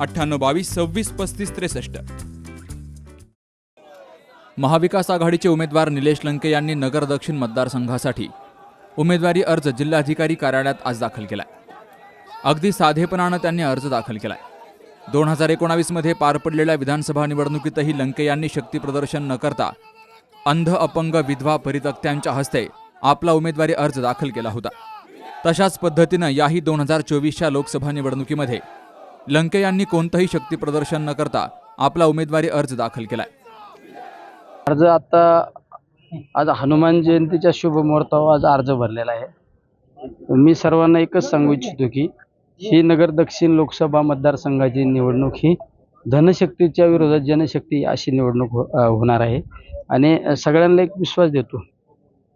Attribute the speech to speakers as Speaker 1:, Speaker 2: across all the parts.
Speaker 1: अठ्ठ्याण्णव बावीस सव्वीस पस्तीस त्रेसष्ट. महाविकास आघाडीचे उमेदवार निलेश लंके यांनी नगर दक्षिण मतदारसंघासाठी उमेदवारी अर्ज जिल्हाधिकारी कार्यालयात आज दाखल केला अगदी साधेपणानं त्यांनी अर्ज दाखल केला दोन हजार एकोणावीसमध्ये पार पडलेल्या विधानसभा निवडणुकीतही लंके यांनी शक्तीप्रदर्शन न करता अंध अपंग विधवा परितक्त्यांच्या हस्ते आपला उमेदवारी अर्ज दाखल केला होता. तशाच पद्धतीनं याही दोन हजार चोवीसच्या लोकसभा निवडणुकीमध्ये लंके यांनी कोणतंही शक्ती प्रदर्शन न करता आपला उमेदवारी अर्ज दाखल केलाय.
Speaker 2: अर्ज आता आज हनुमान जयंतीच्या शुभ मुहूर्तावर आज अर्ज भरलेला आहे. मी सर्वांना एकच सांगू इच्छितो की ही नगर दक्षिण लोकसभा मतदारसंघाची निवडणूक ही धनशक्तीच्या विरोधात जनशक्ती अशी निवडणूक हो- होणार आहे. आणि सगळ्यांना एक विश्वास देतो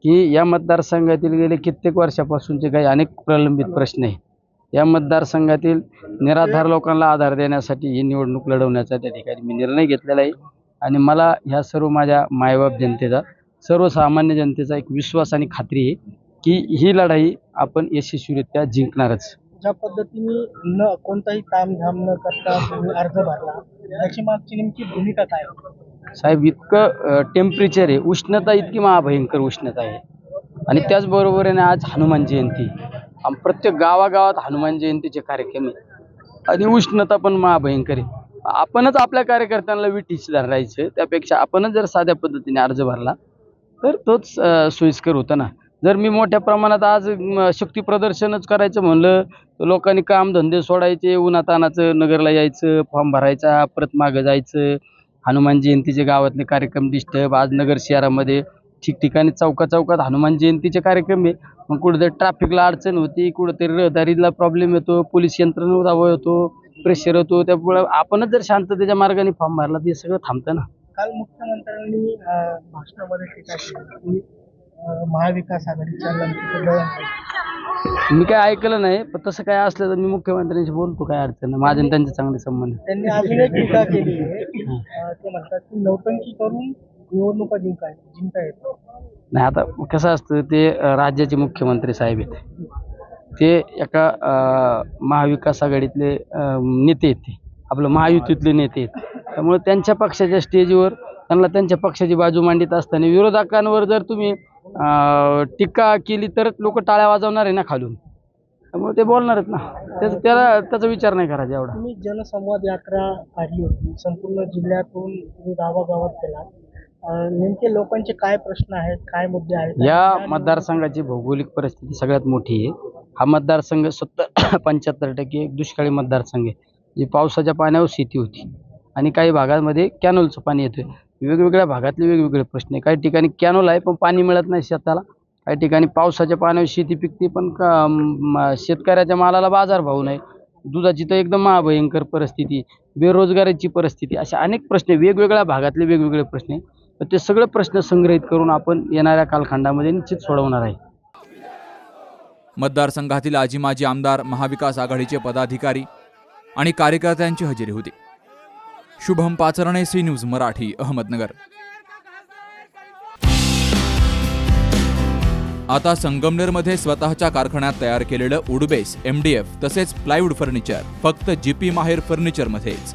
Speaker 2: की या मतदारसंघातील गेले कित्येक वर्षापासूनचे काही अनेक प्रलंबित प्रश्न आहे या मतदारसंघातील निराधार लोकांना आधार देण्यासाठी ही निवडणूक लढवण्याचा त्या ठिकाणी मी निर्णय घेतलेला आहे. आणि मला ह्या सर्व माझ्या मायबाप जनतेचा सर्वसामान्य जनतेचा एक विश्वास आणि खात्री आहे की ही लढाई आपण यशस्वीरित्या जिंकणारच.
Speaker 3: ज्या पद्धतीने न कोणताही तामझाम न करता तुम्ही अर्ज भरला त्याची मागची नेमकी भूमिका काय?
Speaker 2: साहेब इतकं टेम्परेचर आहे. उष्णता इतकी महाभयंकर उष्णता आहे. आणि त्याचबरोबरीने आज हनुमान जयंती. आणि प्रत्येक गावागावात हनुमान जयंतीचे कार्यक्रम आहे. आणि उष्णता पण महाभयंकर आहे. आपणच आपल्या कार्यकर्त्यांना विटीस धरायचं त्यापेक्षा आपणच जर साध्या पद्धतीने अर्ज भरला तर तोच सोयीस्कर होतं ना. जर मी मोठ्या प्रमाणात आज शक्ती प्रदर्शनच करायचं म्हणलं तर लोकांनी कामधंदे सोडायचे उन्हातानाचं नगरला यायचं फॉर्म भरायचा परत मागं जायचं हनुमान जयंतीचे गावातले कार्यक्रम डिस्टर्ब आज नगर शहरामध्ये ठिकठिकाणी चौका चौकात हनुमान जयंतीचे कार्यक्रम आहे. मग कुठेतरी ट्रॅफिकला अडचण होती कुठेतरी रहदारीला प्रॉब्लेम येतो पोलीस यंत्रणा दबाव येतो प्रेशर होतो त्यामुळे आपणच जर शांततेच्या मार्गाने फॉर्म भरला तर हे सगळं थांबतं ना.
Speaker 3: काल मुख्यमंत्र्यांनी भाषणामध्ये टीका केली महाविकास आघाडीच्या.
Speaker 2: मी काय ऐकलं नाही पण तसं काय असलं तर मी मुख्यमंत्र्यांशी बोलतो काय अडचण नाही. माझे आणि त्यांचे चांगले संबंध.
Speaker 3: त्यांनी अजून एक टीका केली ते म्हणतात की नौटंकी करून निवडणुका जिंकाय जिंकता येतो
Speaker 2: नाही. आता कसं असतं ते अं, राज्याचे मुख्यमंत्री साहेब आहेत ते एका अं, महाविकास आघाडीतले अं, नेते आहेत ते आपलं महायुतीतले नेते आहेत त्यामुळे त्यांच्या पक्षाच्या स्टेजवर त्यांना त्यांच्या पक्षाची बाजू मांडित असताना विरोधकांवर जर तुम्ही अं, टीका केली तरच लोक टाळ्या वाजवणार आहे ना खालून. त्यामुळे ते बोलणारच ना. त्याचा त्याला त्याचा विचार नाही करायचा एवढा.
Speaker 3: तुम्ही जनसंवाद यात्रा काढली होती. संपूर्ण जिल्ह्यातून तुम्ही गावागावात केला नेमके लोकांचे काय प्रश्न आहेत काय मुद्दे आहेत?
Speaker 2: या मतदारसंघाची भौगोलिक परिस्थिती सगळ्यात मोठी आहे. हा मतदारसंघ सत्तर पंच्याहत्तर टक्के एक दुष्काळी मतदारसंघ आहे जी पावसाच्या पाण्यावर शेती होती. आणि काही भागामध्ये कॅनोलचं पाणी येतं वेगवेगळ्या भागातले वेगवेगळे प्रश्न आहे. काही ठिकाणी कॅनोल आहे पण पाणी मिळत नाही शेताला. काही ठिकाणी पावसाच्या पाण्यावर शेती पिकते पण शेतकऱ्याच्या मालाला बाजारभाव नाही. दुधाची तर एकदम महाभयंकर परिस्थिती बेरोजगारीची परिस्थिती अशा अनेक प्रश्न आहे. वेगवेगळ्या भागातले वेगवेगळे प्रश्न आहे. ते सगळे प्रश्न संग्रहित करून आपण येणाऱ्या कालखंडामध्ये निश्चित सोडवणार आहे.
Speaker 1: मतदारसंघातील आजी माजी आमदार महाविकास आघाडीचे पदाधिकारी आणि कार्यकर्त्यांची हजेरी होती. Shubham Pacharne C news Marathi Ahmednagar. आता संगमनेरमध्ये स्वतःच्या कारखान्यात तयार केलेलं wood base M D F तसेच प्लायवूड फर्निचर फक्त जीपी माहेर फर्निचरमध्येच.